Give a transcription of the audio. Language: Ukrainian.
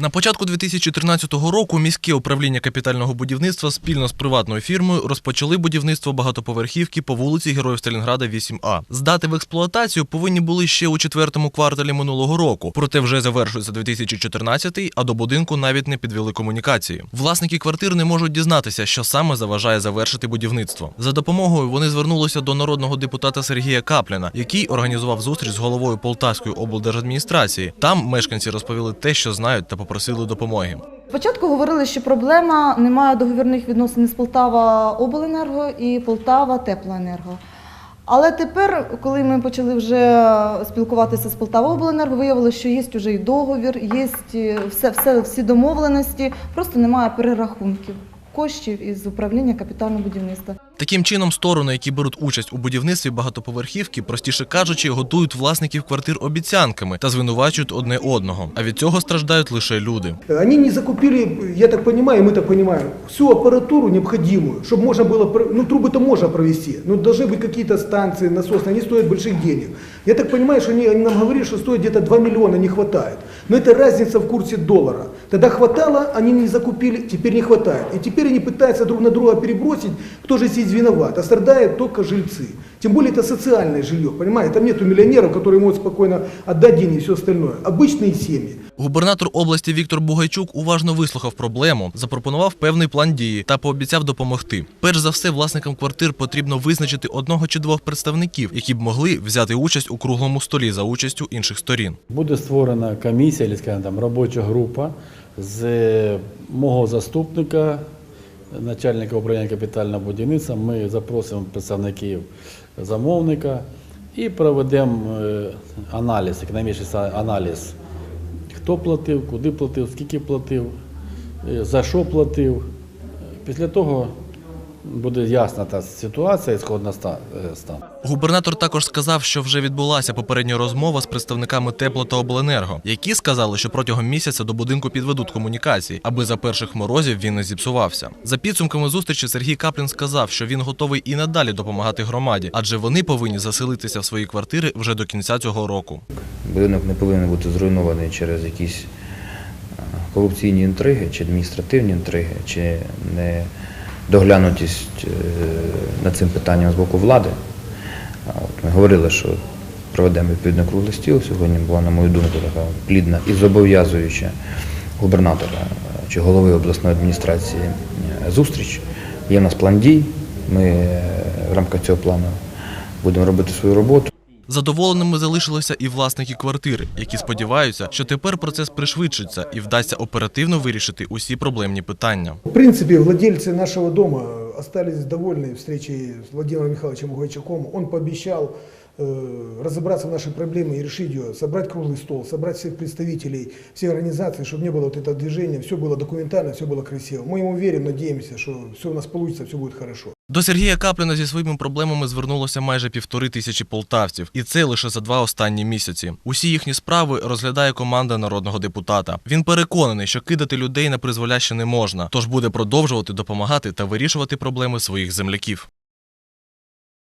На початку 2013 року міське управління капітального будівництва спільно з приватною фірмою розпочали будівництво багатоповерхівки по вулиці Героїв Сталінграда 8А. Здати в експлуатацію повинні були ще у четвертому кварталі минулого року. Проте вже завершується 2014, а до будинку навіть не підвели комунікації. Власники квартир не можуть дізнатися, що саме заважає завершити будівництво. За допомогою вони звернулися до народного депутата Сергія Капліна, який організував зустріч з головою Полтавської облдержадміністрації. Там мешканці розповіли те, що знають, та попросили допомоги. Спочатку говорили, що проблема немає договірних відносин з Полтава Обленерго і Полтава Теплоенерго. Але тепер, коли ми почали вже спілкуватися з Полтава Обленерго, виявилося, що є вже і договір, є все, все, всі домовленості, просто немає перерахунків коштів із управління капітального будівництва. Таким чином, сторони, які беруть участь у будівництві багатоповерхівки, простіше кажучи, готують власників квартир обіцянками та звинувачують одне одного. А від цього страждають лише люди. Они не закупили, я так понимаю, мы так понимаем, всю аппаратуру необходимую, чтобы можно было, про- ну трубы-то можно провести, но должны быть какие-то станции насосные, они стоят больших денег. Я так понимаю, что они, они нам говорили, что стоит где-то 2 миллиона, не хватает. Но это разница в курсе доллара. Тогда хватало, они не закупили, теперь не хватает. И теперь они пытаются друг на друга перебросить, кто же здесь виноват. А страдают только жильцы. Тем более это социальное жилье, понимаете? Там нету миллионеров, которые могут спокойно отдать деньги и все остальное. Обычные семьи. Губернатор області Віктор Бугайчук уважно вислухав проблему, запропонував певний план дії та пообіцяв допомогти. Перш за все, власникам квартир потрібно визначити одного чи двох представників, які б могли взяти участь у круглому столі за участю інших сторін. Буде створена комісія, або, скажімо, там, робоча група з мого заступника, начальника управління капітального будівництва. Ми запросимо представників замовника і проведемо е, аналіз, економічний аналіз, хто платив, куди платив, скільки платив, е, за що платив. Після того буде ясна та ситуація, ісходна ста- е, стан. Губернатор також сказав, що вже відбулася попередня розмова з представниками тепло та обленерго, які сказали, що протягом місяця до будинку підведуть комунікації, аби за перших морозів він не зіпсувався. За підсумками зустрічі Сергій Каплін сказав, що він готовий і надалі допомагати громаді, адже вони повинні заселитися в свої квартири вже до кінця цього року. Будинок не повинен бути зруйнований через якісь е, корупційні інтриги, чи адміністративні інтриги, чи недоглянутість е, над цим питанням з боку влади. Ми говорили, що проведемо відповідно круглий стіл. Сьогодні була, на мою думку, така плідна і зобов'язуюча губернатора чи голови обласної адміністрації е, зустріч. Є в нас план дій. Ми е, в рамках цього плану будемо робити свою роботу. Задоволеними залишилися і власники квартир, які сподіваються, що тепер процес пришвидшиться і вдасться оперативно вирішити усі проблемні питання. В принципе, владельцы нашего дома остались довольны встречей с Владимиром Михайловичем Угойчаком. Он пообещал э, разобраться в нашей проблеме и решить ее, собрать круглый стол, собрать всех представителей, всех организаций, чтобы не было вот этого движения, все было документально, все было красиво. Мы ему верим, надеемся, что все у нас получится, все будет хорошо. До Сергія Капліна зі своїми проблемами звернулося майже півтори тисячі полтавців, і це лише за два останні місяці. Усі їхні справи розглядає команда народного депутата. Він переконаний, що кидати людей на призволяще не можна, тож буде продовжувати допомагати та вирішувати проблеми своїх земляків.